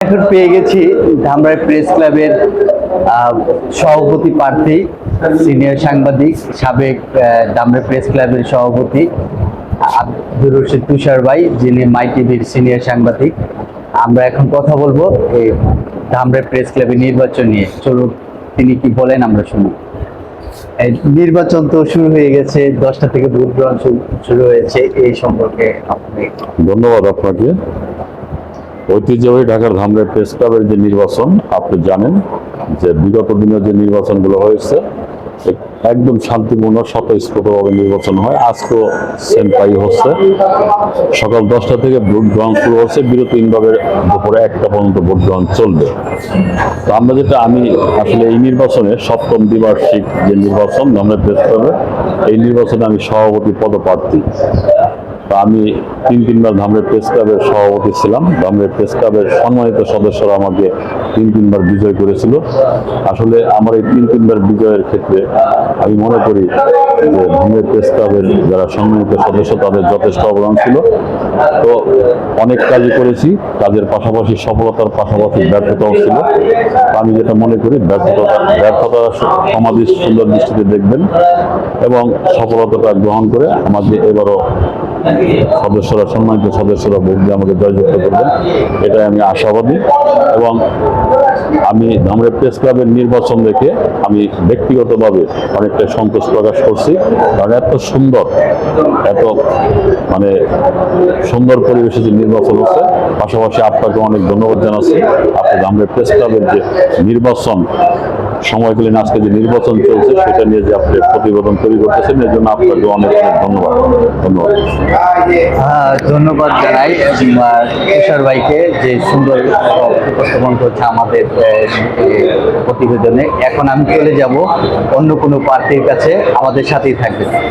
এখন পেয়ে গেছি ধামরাই প্রেস ক্লাবের সভাপতি প্রার্থী, সিনিয়র সাংবাদিক, সাবেক ধামরাই প্রেস ক্লাবের সভাপতি, আব্দুর রশিদ তুষার ভাই, যিনি মাই টিভির সিনিয়র সাংবাদিক। আমরা এখন কথা বলব এই ধামরাই প্রেস ক্লাবের নির্বাচন নিয়ে। চলুন, তিনি কি বলেন আমরা শুনি। নির্বাচন তো শুরু হয়ে গেছে, দশটা থেকে ভোট গ্রহণ শুরু হয়েছে, এই সম্পর্কে আপনি ধন্যবাদ আপনাকে। ঐতিহ্যবাহী ঢাকার ধামরাই প্রেস ক্লাবের যে নির্বাচন, আপনি জানেন যে বিগত দিনে যে নির্বাচনগুলো হয়েছে একদম শান্তিপূর্ণ স্বতঃস্ফূর্তভাবে নির্বাচন হয়। আজকেও সেম তাই হচ্ছে। সকাল দশটা থেকে ভোট গ্রহণ শুরু হচ্ছে। বিরতিহীনভাবে দুপুরে একটা পর্যন্ত ভোট গ্রহণ চলবে। তো আমরা যেটা, আমি আসলে এই নির্বাচনে সপ্তম দ্বিবার্ষিক যে নির্বাচন ধামরাই প্রেস ক্লাবে এই নির্বাচনে আমি সভাপতি পদপ্রার্থী। আমি তিন তিনবার ধামরের প্রেস ক্লাবের সভাপতি ছিলাম। ধামরের প্রেস ক্লাবের সম্মানিত সদস্যরা আমাকে তিন তিনবার বিজয় করেছিল। আসলে আমার এই তিন তিনবার বিজয়ের ক্ষেত্রে আমি মনে করি যে ধামরের প্রেস ক্লাবের যারা সম্মানিত সদস্য তাদের যথেষ্ট অবদান ছিল। তো অনেক কাজই করেছি, কাজের পাশাপাশি সফলতার পাশাপাশি ব্যর্থতাও ছিল। আমি যেটা মনে করি, ব্যর্থতা ব্যর্থতা সমাধি সুন্দর দৃষ্টিতে দেখবেন এবং সফলতাটা গ্রহণ করে আমাকে এবারও সদস্যরা, সম্মানিত সদস্যরা ভোট দিয়ে আমাকে জয়যুক্ত করবেন। এটাই আমি আশাবাদী এবং আমি ধামরে প্রেস ক্লাবের নির্বাচন দেখে আমি ব্যক্তিগতভাবে অনেকটাই সন্তোষ প্রকাশ করছি। কারণ এত সুন্দর, এত মানে সুন্দর পরিবেশে যে নির্বাচন হচ্ছে, পাশাপাশি আপনাকে অনেক ধন্যবাদ জানাচ্ছি। আপনি ধামরে প্রেস ক্লাবের যে নির্বাচন সময়কালীন আজকে যে নির্বাচন চলছে সেটা নিয়ে যে আপনি প্রতিবেদন তৈরি করতেছেন এর জন্য আপনাকে অনেক অনেক ধন্যবাদ। ধন্যবাদ। হ্যাঁ, ধন্যবাদ জানাই তুষার ভাইকে যে সুন্দর উপস্থাপন করছে আমাদের প্রতিবেদনে। এখন আমি চলে যাব অন্য কোনো পার্টির কাছে আমাদের সাথেই থাকবে